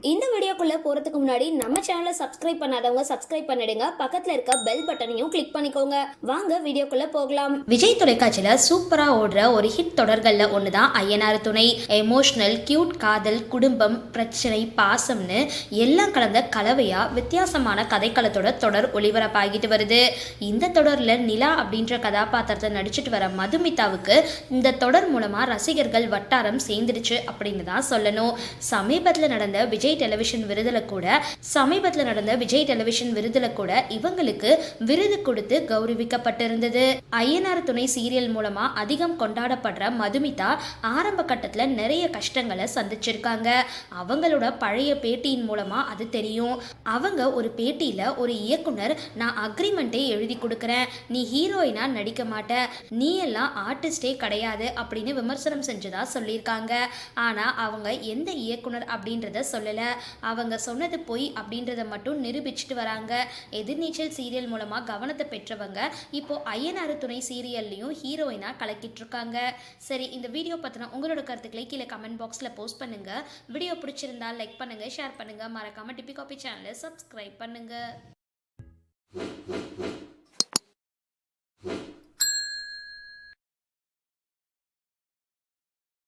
இந்த வீடியோக்குள்ளே போறதுக்கு முன்னாடி நம்ம சேனலை சப்ஸ்கிரைப் பண்ணாதவங்க சப்ஸ்கிரைப் பண்ணிடுங்க. பக்கத்தில் இருக்க பெல் பட்டனையும் கிளிக் பண்ணிக்கோங்க. வாங்க வீடியோக்குள்ளே போகலாம். விஜய் தொலைக்காட்சியில் சூப்பராக ஓடுற ஒரு ஹிட் ஒன்று தான் ஐயனார் துணை. எமோஷனல் கியூட் காதல் குடும்பம் பிரச்சனை பாசம்னு எல்லாம் கலந்த கலவையாக வித்தியாசமான கதைக்களத்தோட தொடர் ஒளிபரப்பாகிட்டு வருது. இந்த தொடரில் நிலா அப்படின்ற கதாபாத்திரத்தை நடிச்சிட்டு வர மதுமிதாவுக்கு இந்த தொடர் மூலமாக ரசிகர்கள் வட்டாரம் சேர்ந்துடுச்சு அப்படின்னு தான் சொல்லணும். சமீபத்தில் நடந்த விஜய் டெலிவிஷன் விருதுல கூட சமீபத்தில் நடந்த விஜய் டெலிவிஷன் விருதுல கூட இவங்களுக்கு விருது கொடுத்து கௌரவிக்கப்பட்டிருந்தது. ஐயனார் துணை சீரியல் மூலமா அதிகம் கொண்டாடப்படுற மதுமிதா ஆரம்ப கட்டத்துல நிறைய கஷ்டங்களை சந்திச்சிருக்காங்க. அவங்களோட பழைய பேட்டியின் மூலமா அது தெரியும். அவங்க ஒரு பேட்டியில ஒரு இயக்குனர் நான் அக்ரிமெண்ட்டே எழுதி கொடுக்குறேன். நீ ஹீரோயினா நடிக்க மாட்ட. நீ எல்லாம் ஆர்டிஸ்டே கிடையாது அப்படின்னு விமர்சனம் செஞ்சதா சொல்லியிருக்காங்க. ஆனா அவங்க எந்த இயக்குனர் அப்படின்றத சொல்லல. அவங்க சொன்னது பொய் அப்படின்றத மட்டும் நிரூபிச்சுட்டு வராங்க. எதிர்நீச்சல் சீரியல் மூலமாக கவனத்தை பெற்றவங்க இப்போ ஐயனாறு துணை சீரியல்லையும் ஹீரோயினா கலக்கிட்டு இருக்காங்க சரி இந்த வீடியோ பத்தின உங்களோட கருத்துக்களை கீழே கமெண்ட் பாக்ஸில் போஸ்ட் பண்ணுங்கள் வீடியோ பிடிச்சிருந்தால் லைக் பண்ணுங்கள் ஷேர் பண்ணுங்கள் மறக்காமல் டிபி காபி சேனலை சப்ஸ்கிரைப் பண்ணுங்கள்